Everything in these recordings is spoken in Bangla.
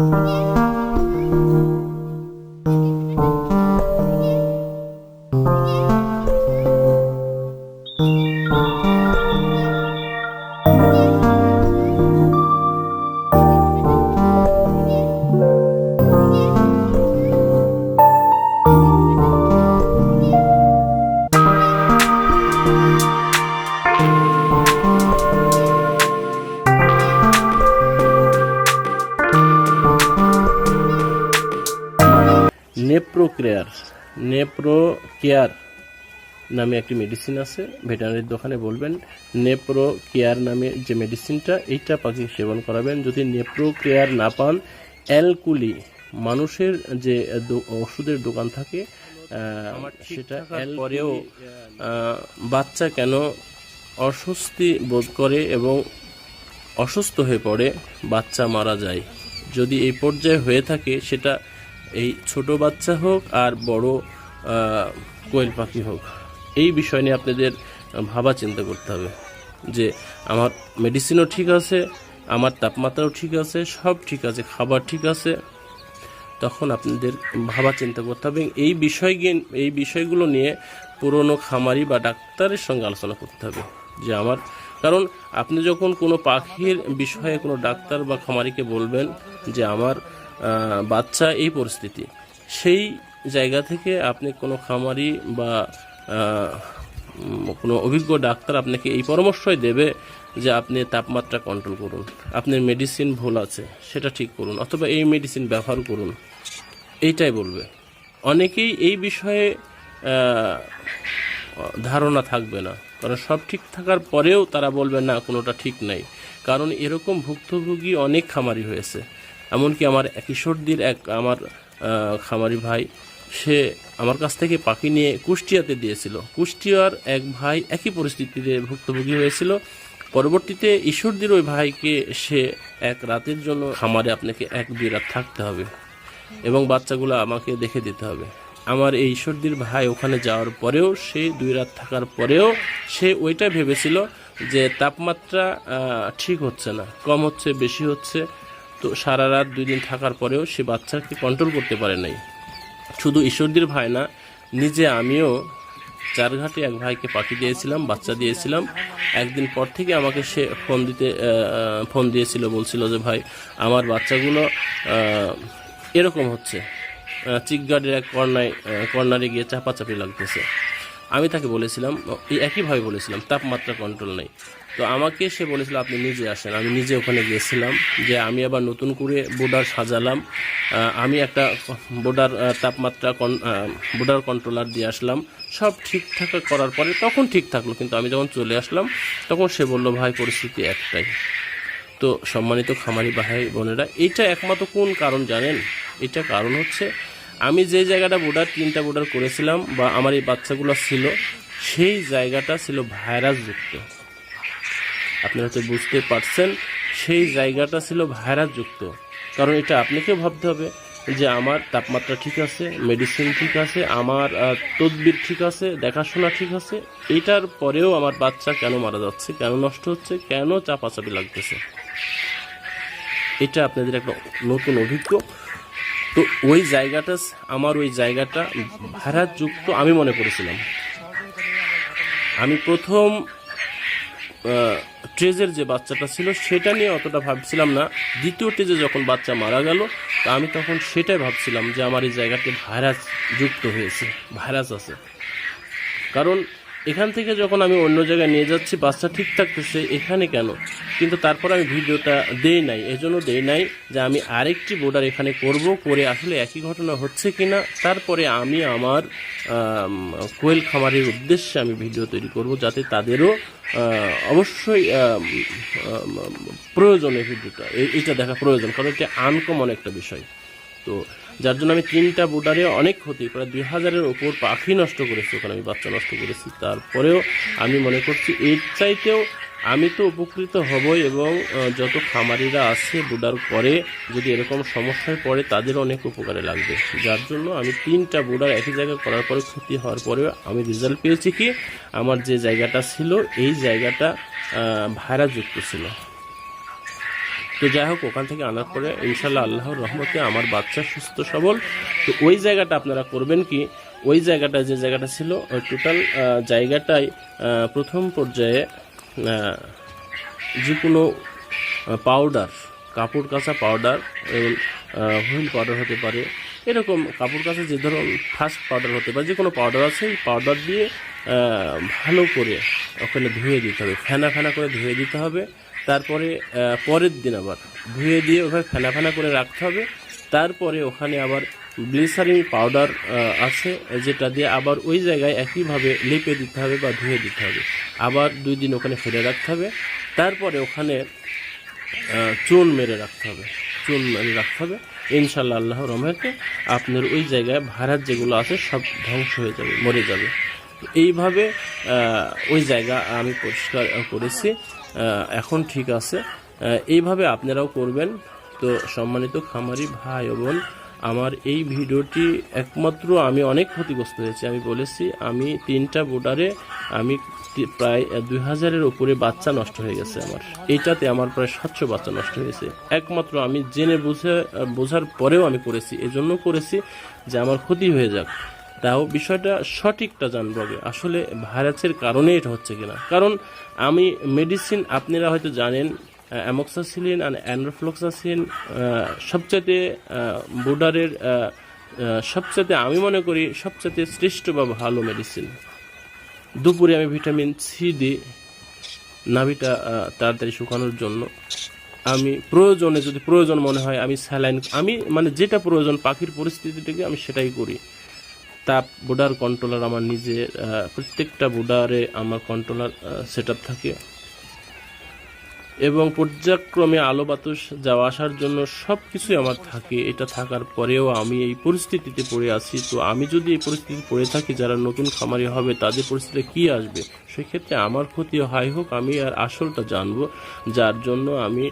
নেপ্রো কেয়ার নেপ্রো কেয়ার নামে একটি মেডিসিন আছে ভেটেরিনারির দোকানে বলবেন নেপ্রো কেয়ার নামে যে মেডিসিনটা এইটা পাখি সেবন করাবেন। যদি নেপ্রো কেয়ার না পান অ্যালকুলি মানুষের যে ওষুধের দোকান থাকে সেটা পরেও বাচ্চা কেন অস্বস্তি বোধ করে এবং অসুস্থ হয়ে পড়ে বাচ্চা মারা যায়। যদি এই পর্যায়ে হয়ে থাকে সেটা এই ছোট বাচ্চা হোক আর বড় কোয়েল পাখি হোক, এই বিষয় নিয়ে আপনাদের ভাবা চিন্তা করতে হবে যে আমার মেডিসিনও ঠিক আছে, আমার তাপমাত্রাও ঠিক আছে, সব ঠিক আছে, খাবার ঠিক আছে। তখন আপনাদের ভাবা চিন্তা করতে হবে এই বিষয় এই বিষয়গুলো নিয়ে পুরনো খামারি বা ডাক্তারের সঙ্গে আলোচনা করতে হবে যে আমার, কারণ আপনি যখন কোনো পাখির বিষয়ে কোনো ডাক্তার বা খামারিকে বলবেন যে আমার বাচ্চা এই পরিস্থিতি। সেই জায়গা থেকে আপনি কোনো খামারি বা কোনো অভিজ্ঞ ডাক্তার আপনাকে এই পরামর্শই দেবে যে আপনি তাপমাত্রা কন্ট্রোল করুন। আপনার মেডিসিন ভুল আছে, সেটা ঠিক করুন, অথবা এই মেডিসিন ব্যবহার করুন। এইটাই বলবে। অনেকেই এই বিষয়ে ধারণা থাকবে না, কারণ সব ঠিক থাকার পরেও তারা বলবে, না, কোনোটা ঠিক নাই। কারণ এরকম ভুক্তভোগী অনেক খামারি হয়েছে। এমনকি আমার কিশোরদির, এক আমার খামারি ভাই, সে আমার কাছ থেকে পাখি নিয়ে কুষ্টিয়াতে দিয়েছিল। কুষ্টিয়ার এক ভাই একই পরিস্থিতিতে ভুক্তভোগী হয়েছিল। পরবর্তীতে ঈশ্বরদীর ওই ভাইকে সে এক রাতের জন্য খামারে আপনাকে এক দুই রাত থাকতে হবে এবং বাচ্চাগুলো আমাকে দেখে দিতে হবে। আমার এই ঈশ্বরদীর ভাই ওখানে যাওয়ার পরেও, সে দুই রাত থাকার পরেও সে ওইটা ভেবেছিল যে তাপমাত্রা ঠিক হচ্ছে না, কম হচ্ছে, বেশি হচ্ছে। তো সারা রাত দুই দিন থাকার পরেও সে বাচ্চাকে কন্ট্রোল করতে পারে নাই। শুধু ঈশ্বরদীর ভাই না, নিজে আমিও চারঘাটে এক ভাইকে পাখি দিয়েছিলাম, বাচ্চা দিয়েছিলাম। একদিন পর থেকে আমাকে সে ফোন দিতে ফোন দিয়েছিল, বলছিল যে, ভাই, আমার বাচ্চাগুলো এরকম হচ্ছে। চিকগার্ডের এক কর্নায় কর্নারে গিয়ে চাপাচাপি লাগতেছে। আমি তাকে বলেছিলাম একইভাবে বলেছিলাম, তাপমাত্রা কন্ট্রোল নেই। তো আমাকে সে বলেছিল, আপনি নিজে আসেন। আমি নিজে ওখানে গিয়েছিলাম, যে আমি আবার নতুন করে বোর্ডার সাজালাম। আমি একটা বোর্ডার তাপমাত্রা কন বোর্ডার কন্ট্রোলার দিয়ে আসলাম। সব ঠিকঠাক করার পরে তখন ঠিক থাকল, কিন্তু আমি যখন চলে আসলাম, তখন সে বলল, ভাই, পরিস্থিতি একটাই। তো সম্মানিত খামারি ভাই, বোনেরা, এইটা একমাত্র কোন কারণ জানেন? এটা কারণ হচ্ছে, আমি যে জায়গাটা বোর্ডার, তিনটা বোর্ডার করেছিলাম, বা আমার এই বাচ্চাগুলো ছিল, সেই জায়গাটা ছিল ভাইরাসযুক্ত। আপনি হয়তো বুঝতে পারছেন, সেই জায়গাটা ছিল ভাইরাসযুক্ত। কারণ এটা আপনাকেও ভাবতে হবে যে আমার তাপমাত্রা ঠিক আছে মেডিসিন ঠিক আছে, আমার তদবির ঠিক আছে, দেখাশোনা ঠিক আছে। এইটার পরেও আমার বাচ্চা কেন মারা যাচ্ছে, কেন নষ্ট হচ্ছে, কেন চাপাচাপি লাগতেছে? এটা আপনাদের একটা নতুন অভিজ্ঞ। তো ওই জায়গাটা, আমার ওই জায়গাটা ভাড়াযুক্ত আমি মনে করেছিলাম। আমি প্রথম ট্রেজের যে বাচ্চাটা ছিল, সেটা নিয়ে অতটা ভাবছিলাম না। দ্বিতীয় ট্রেজে যখন বাচ্চা মারা গেল, তা আমি তখন সেটাই ভাবছিলাম যে আমার এই জায়গাতে ভাইরাস যুক্ত হয়েছে, ভাইরাস আছে। কারণ এখান থেকে যখন আমি অন্য জায়গায় নিয়ে যাচ্ছি বাচ্চা ঠিক থাকতেছে এখানে কেন? কিন্তু তারপর আমি ভিডিওটা দেই নাই, এজন্য দেই নাই যে আমি আরেকটি বোর্ডার এখানে করব করে আসলে একই ঘটনা হচ্ছে কিনা। তারপরে আমি আমার কোয়েল খামারের উদ্দেশ্যে আমি ভিডিও তৈরি করব যাতে তাদেরও অবশ্যই প্রয়োজন ভিডিওটা এটা দেখা প্রয়োজন, কারণ এটা আনকমন একটা বিষয়। তো যার জন্য আমি তিনটা বোর্ডারে অনেক ক্ষতি, প্রায় দুই হাজারের ওপর পাখি নষ্ট করেছি, ওখানে আমি বাচ্চা নষ্ট করেছি। তারপরেও আমি মনে করছি, এর চাইতেও আমি তো উপকৃত হবই এবং যত খামারিরা আছে বোর্ডার করে, যদি এরকম সমস্যায় পড়ে, তাদের অনেক উপকারে লাগবে। যার জন্য আমি তিনটা বোর্ডার একই জায়গায় করার পরে ক্ষতি হওয়ার পরেও আমি রেজাল্ট পেয়েছি কি, আমার যে জায়গাটা ছিল, এই জায়গাটা ভাইরাসযুক্ত ছিল। তো যাই হোক, ওখান থেকে আনার পরে ইনশাল্লাহ আল্লাহর রহমতে আমার বাচ্চা সুস্থ, সবল। তো ওই জায়গাটা আপনারা করবেন কি, ওই জায়গাটা যে জায়গাটা ছিল, ওই টোটাল জায়গাটাই প্রথম পর্যায়ে যে কোনো পাউডার কাপড় কাচা পাউডার এবং হুইল পাউডার হতে পারে, এরকম কাপড় কাচা যে ধরুন ফার্স্ট পাউডার হতে পারে যে কোনো পাউডার আছে, এই পাউডার দিয়ে ভালো করে ওখানে ধুয়ে দিতে হবে, ফেনা ফেনা করে ধুয়ে দিতে হবে তারপরে পরের দিন আবার ধুয়ে দিয়ে ওখানে ফেনা ফেনা করে রাখতে হবে। তারপরে ওখানে আবার গ্লিসারিং পাউডার আছে, যেটা দিয়ে আবার ওই জায়গায় একইভাবে লেপে দিতে হবে বা ধুয়ে দিতে হবে। আবার দুই দিন ওখানে ফেলে রাখতে হবে। তারপরে ওখানে চুন মেরে রাখতে হবে। চুন মেরে রাখতে হবে। ইনশাল্লাহ আল্লাহ রহমতে আপনার ওই জায়গায় ভাড়ার যেগুলো আছে সব ধ্বংস হয়ে যাবে, মরে যাবে। এইভাবে ওই জায়গা আমি পরিষ্কার করেছি। এখন ঠিক আছে। এইভাবে আপনারাও করবেন। তো সম্মানিত খামারি ভাই বোন, আমার এই ভিডিওটি একমাত্র আমি অনেক ক্ষতিগ্রস্ত হয়েছি, আমি বলেছি, আমি তিনটা বোর্ডারে আমি প্রায় দুই হাজারের উপরে বাচ্চা নষ্ট হয়ে গেছে আমার। এইটাতে আমার প্রায় সাতশো বাচ্চা নষ্ট হয়েছে। একমাত্র আমি জেনে বুঝে বোঝার পরেও আমি করেছি। এজন্য করেছি যে আমার ক্ষতি হয়ে যাক। তাও বিষয়টা সঠিকটা জানব আগে। আসলে ভাইরাসের কারণে এটা হচ্ছে কিনা? কারণ আমি মেডিসিন আপনারা হয়তো জানেন অ্যামক্সাসিলিন আর অ্যান্ড্রোফ্লক্সাসিন সবচাইতে বোর্ডারের সবচাইতে আমি মনে করি সবচাইতে শ্রেষ্ঠ বা ভালো মেডিসিন দুপুরে আমি ভিটামিন সি দিই, নাভিটা তাড়াতাড়ি শুকানোর জন্য। আমি প্রয়োজনে, যদি প্রয়োজন মনে হয়, আমি স্যালাইন আমি মানে যেটা প্রয়োজন পাখির পরিস্থিতিটাকে আমি সেটাই করি। তাপ বোর্ডার কন্ট্রোলার আমার নিজের প্রত্যেকটা বোর্ডারে আমার কন্ট্রোলার সেট থাকে। এবং পর্যায়ক্রমে আলো বাতাস যাওয়া আসার জন্য সব কিছুই আমার থাকে। এটা থাকার পরেও আমি এই পরিস্থিতিতে পড়ে আছি। তো আমি যদি এই পরিস্থিতিতে পড়ে থাকি, যারা নতুন খামারি হবে, তাদের পরিস্থিতি কি আসবে? সেক্ষেত্রে আমার ক্ষতি হয় হোক, আমি আর আসলটা জানব। যার জন্য আমি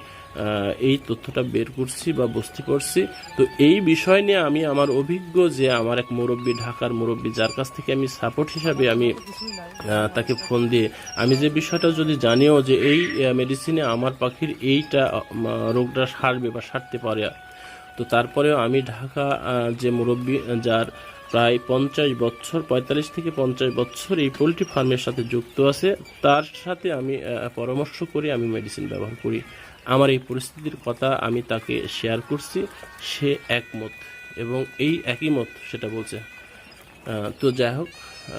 এই তথ্যটা বের করছি বা বুঝতে পারছি তো এই বিষয় নিয়ে আমি আমার অভিজ্ঞ যে আমার এক মুরব্বী, ঢাকার মুরব্বী, যার কাছ থেকে আমি সাপোর্ট হিসাবে আমি তাকে ফোন দিয়ে আমি যে বিষয়টা যদি জানিও যে এই মেডিসিনে আমার পাখির এইটা রোগটা সারবে বা সারতে পারে। তো তারপরেও আমি ঢাকা যে মুরব্বী, যার প্রায় পঞ্চাশ বছর, পঁয়তাল্লিশ থেকে পঞ্চাশ বছর এই পোলট্রি ফার্মের সাথে যুক্ত আছে, তার সাথে আমি পরামর্শ করি আমি মেডিসিন ব্যবহার করি। আমার এই পরিস্থিতির কথা আমি তাকে শেয়ার করছি। সে একমত এবং এই একই মত সেটা বলছে। তো যাই হোক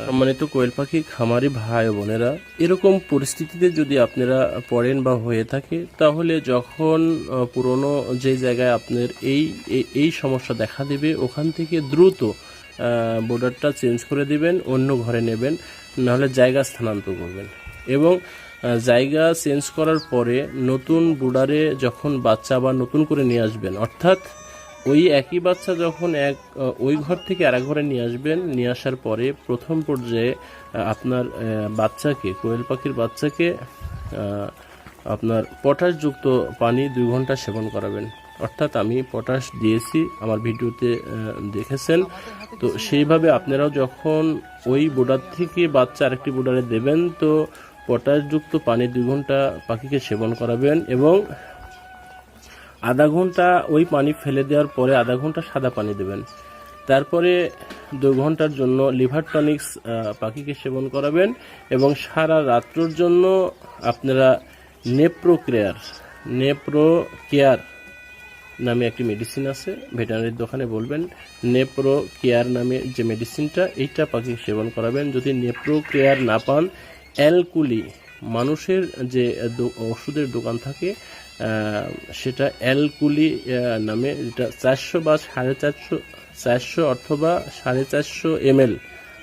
সম্মানিত কোয়েল পাখি, খামারি ভাই বোনেরা, এরকম পরিস্থিতিতে যদি আপনারা পড়েন বা হয়ে থাকে, তাহলে যখন পুরনো যে জায়গায় আপনার এই, এই- সমস্যা দেখা দেবে, ওখান থেকে দ্রুত বর্ডারটা চেঞ্জ করে দিবেন, অন্য ঘরে নেবেন, নাহলে জায়গা স্থানান্তর করবেন। এবং জায়গা চেঞ্জ করার পরে নতুন বুডারে যখন বাচ্চা আবার নতুন করে নিয়ে আসবেন, অর্থাৎ ওই একই বাচ্চা যখন এক ওই ঘর থেকে আরেক ঘরে নিয়ে আসবেন, নিয়ে আসার পরে প্রথম পর্যায়ে আপনার বাচ্চাকে, কোয়েল পাখির বাচ্চাকে আপনার পটাশযুক্ত পানি দুই ঘণ্টা সেবন করাবেন। অর্থাৎ আমি পটাশ দিয়েছি, আমার ভিডিওতে দেখেছেন। তো সেইভাবে আপনারাও যখন ওই বোর্ডার থেকে বাচ্চা আরেকটি বোর্ডারে দেবেন, তো পটাশযুক্ত পানি দুই ঘণ্টা পাখিকে সেবন করাবেন এবং আধা ঘণ্টা ওই পানি ফেলে দেওয়ার পরে আধা ঘণ্টা সাদা পানি দেবেন। তারপরে দু ঘণ্টার জন্য লিভার টনিক্স পাখিকে সেবন করাবেন এবং সারা রাত্রর জন্য আপনারা নেপ্রো কেয়ার নেপ্রো কেয়ার নামে একটি মেডিসিন আছে ভেটেরিনারির দোকানে বলবেন। নেপ্রো কেয়ার নামে যে মেডিসিনটা এইটা পাখি সেবন করাবেন। যদি নেপ্রো কেয়ার না পান অ্যালকুলি, মানুষের যে ওষুধের দোকান থাকে সেটা অ্যালকুলি নামে, যেটা চারশো বা সাড়ে চারশো চারশো অথবা সাড়ে চারশো এমএল,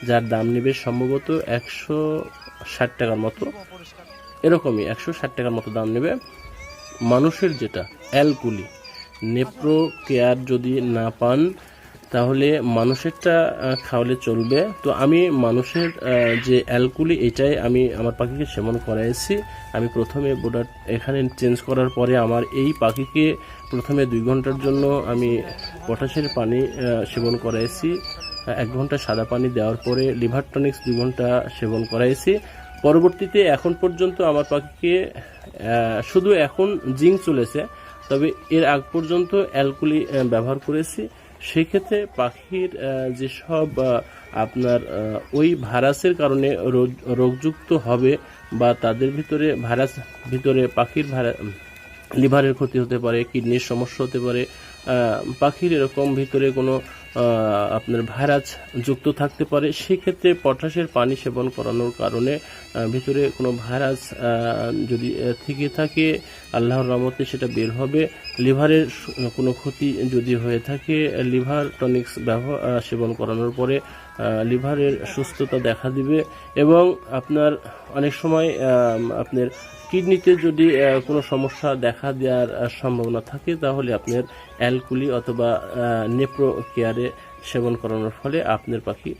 যার দাম নেবে সম্ভবত একশো ষাট টাকার মতো। এরকমই একশো ষাট টাকার মতো দাম নেবে মানুষের যেটা, অ্যালকুলি। নেপ্রো কেয়ার যদি না পান তাহলে মানুষেরটা খাওয়ালে চলবে। তো আমি মানুষের যে অ্যালকুলি এটাই আমি আমার পাখিকে সেবন করাইছি। আমি প্রথমে বোর্ডার এখানে চেঞ্জ করার পরে আমার এই পাখিকে প্রথমে দুই ঘণ্টার জন্য আমি পটাশের পানি সেবন করাইছি। এক ঘণ্টা সাদা পানি দেওয়ার পরে লিভার টনিক্স দুই ঘণ্টা সেবন করাইছি। পরবর্তীতে এখন পর্যন্ত আমার পাখিকে শুধু এখন জিঙ্ক চলেছে, তবে এর আগ পর্যন্ত অ্যালকুলি ব্যবহার করেছি। সেই ক্ষেত্রে পাখির যেসব আপনার ওই ভাইরাসের কারণে রোগ- রোগযুক্ত হবে বা তাদের ভিতরে ভাইরাস, ভিতরে পাখির লিভারের ক্ষতি হতে পারে, কিডনির সমস্যা হতে পারে পাখির এরকম ভিতরে কোনো আপনার ভাইরাস যুক্ত থাকতে পারে, সেক্ষেত্রে পটাশের পানি সেবন করানোর কারণে ভিতরে কোনো ভাইরাস যদি থেকে থাকে, আল্লাহর রহমতে সেটা বের হবে। লিভারের কোনো ক্ষতি যদি হয়ে থাকে, লিভার টনিক্স ব্যবহার সেবন করানোর পরে লিভারের সুস্থতা দেখা দিবে এবং আপনার অনেক সময় আপনার কিডনিতে যদি কোনো সমস্যা দেখা দেওয়ার সম্ভাবনা থাকে, তাহলে আপনার অ্যালকুলি অথবা নেপ্রো কেয়ারে সেবন করানোর ফলে আপনার পাখি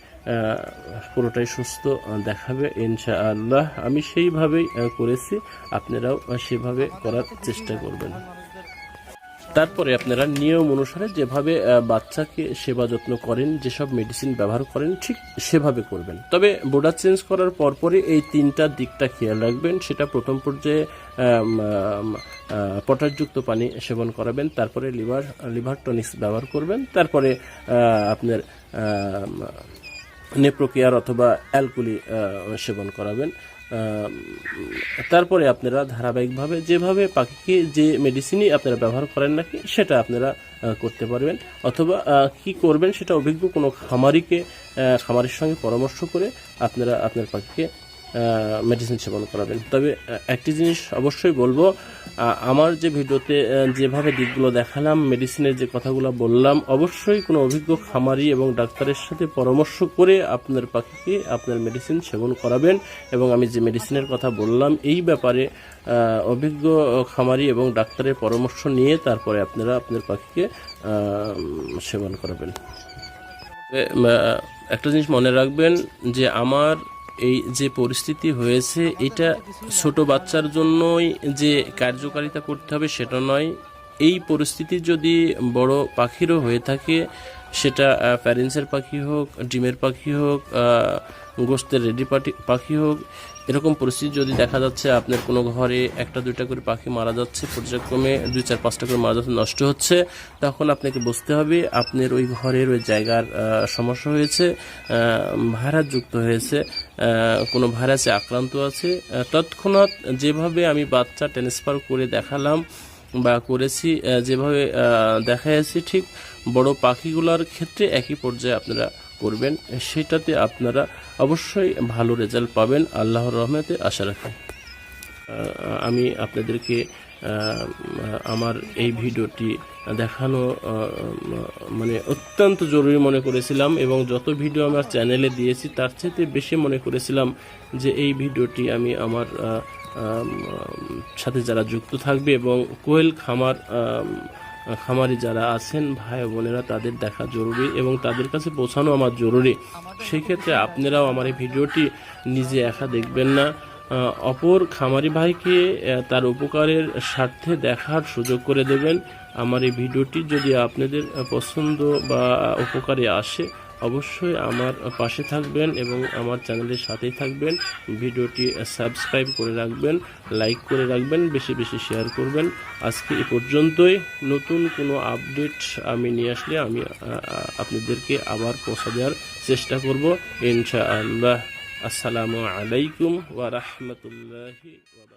পুরোটাই সুস্থ দেখাবে, ইনশাআল্লাহ। আমি সেইভাবেই করেছি। আপনারাও সেভাবে করার চেষ্টা করবেন। তারপরে আপনারা নিয়ম অনুসারে যেভাবে বাচ্চাকে সেবা যত্ন করেন, যেসব মেডিসিন ব্যবহার করেন, ঠিক সেভাবে করবেন। তবে বোর্ডার চেঞ্জ করার পরপরই এই তিনটা দিকটা খেয়াল রাখবেন। সেটা প্রথম পর্যায়ে পটাশযুক্ত পানি সেবন করাবেন, তারপরে লিভার লিভার টনিক্স ব্যবহার করবেন, তারপরে আপনার নেপ্রোকেয়ার অথবা অ্যালকুলি সেবন করাবেন। তারপরে আপনারা ধারাবাহিকভাবে যেভাবে পাখিকে যে মেডিসিনই আপনারা ব্যবহার করেন নাকি সেটা আপনারা করতে পারবেন। অথবা কি করবেন সেটা অভিজ্ঞ কোনো খামারিকে খামারের সঙ্গে পরামর্শ করে আপনারা আপনার পাখিকে মেডিসিন সেবন করাবেন। তবে একটি জিনিস অবশ্যই বলব আমার যে ভিডিওতে যেভাবে দিকগুলো দেখালাম মেডিসিনের যে কথাগুলো বললাম, অবশ্যই কোনো অভিজ্ঞ খামারি এবং ডাক্তারের সাথে পরামর্শ করে আপনার পাখিকে আপনার মেডিসিন সেবন করাবেন এবং আমি যে মেডিসিনের কথা বললাম, এই ব্যাপারে অভিজ্ঞ খামারি এবং ডাক্তারের পরামর্শ নিয়ে তারপরে আপনারা আপনার পাখিকে সেবন করাবেন। একটা জিনিস মনে রাখবেন যে আমার এই যে পরিস্থিতি হয়েছে এটা ছোট বাচ্চার জন্যই যে কার্যকারিতা করতে হবে সেটা নয় এই পরিস্থিতি যদি বড় পাখিরও হয়ে থাকে, সেটা প্যারেন্টসের পাখি হোক, ডিমের পাখি হোক গোস্তের রেডি পাখি পাখি হোক, এরকম পরিস্থিতি যদি দেখা যাচ্ছে, আপনার কোনো ঘরে একটা, দুইটা করে পাখি মারা যাচ্ছে, পর্যায়ক্রমে দুই চার পাঁচটা করে মারা যাচ্ছে, নষ্ট হচ্ছে, তখন আপনাকে বুঝতে হবে, আপনার ওই ঘরের ওই জায়গার সমস্যা হয়েছে ভাইরাস যুক্ত হয়েছে কোনো ভাইরাসে আক্রান্ত আছে তৎক্ষণাৎ যেভাবে আমি বাচ্চা ট্রান্সফার করে দেখালাম বা করেছি যেভাবে আহ, দেখাইছি ঠিক বড় পাখিগুলোর ক্ষেত্রে একই পর্যায়ে আপনারা করবেন। সেটাতে আপনারা অবশ্যই ভালো রেজাল্ট পাবেন। আল্লাহর রহমতে আশা রাখেন আমি আপনাদেরকে আমার এই ভিডিওটি দেখানো মানে অত্যন্ত জরুরি মনে করেছিলাম এবং যত ভিডিও আমার চ্যানেলে দিয়েছি তার চাইতে বেশি মনে করেছিলাম যে এই ভিডিওটি আমি আমার সাথে যারা যুক্ত থাকবে এবং কোয়েল খামার খামারি যারা আছেন, ভাই বোনেরা, তাদের দেখা জরুরি এবং তাদের কাছে পৌঁছানো আমার জরুরি। সেক্ষেত্রে আপনারাও আমার এই ভিডিওটি নিজে একা দেখবেন না। অপর খামারি ভাইকে তার উপকারের স্বার্থে দেখার সুযোগ করে দেবেন। আমার এই ভিডিওটি যদি আপনাদের পছন্দ বা উপকারে আসে অবশ্যই আমার পাশে থাকবেন এবং আমার চ্যানেলের সাথেই থাকবেন। ভিডিওটি সাবস্ক্রাইব করে রাখবেন, লাইক করে রাখবেন, বেশি বেশি শেয়ার করবেন। আজকে এ পর্যন্তই। নতুন কোনো আপডেট আমি নিয়ে আসলে আমি আপনাদেরকে আবার পৌঁছে দেওয়ার চেষ্টা করব। ইনশাআল্লাহ। আসসালামু আলাইকুম ওয়া রাহমাতুল্লাহি ওয়া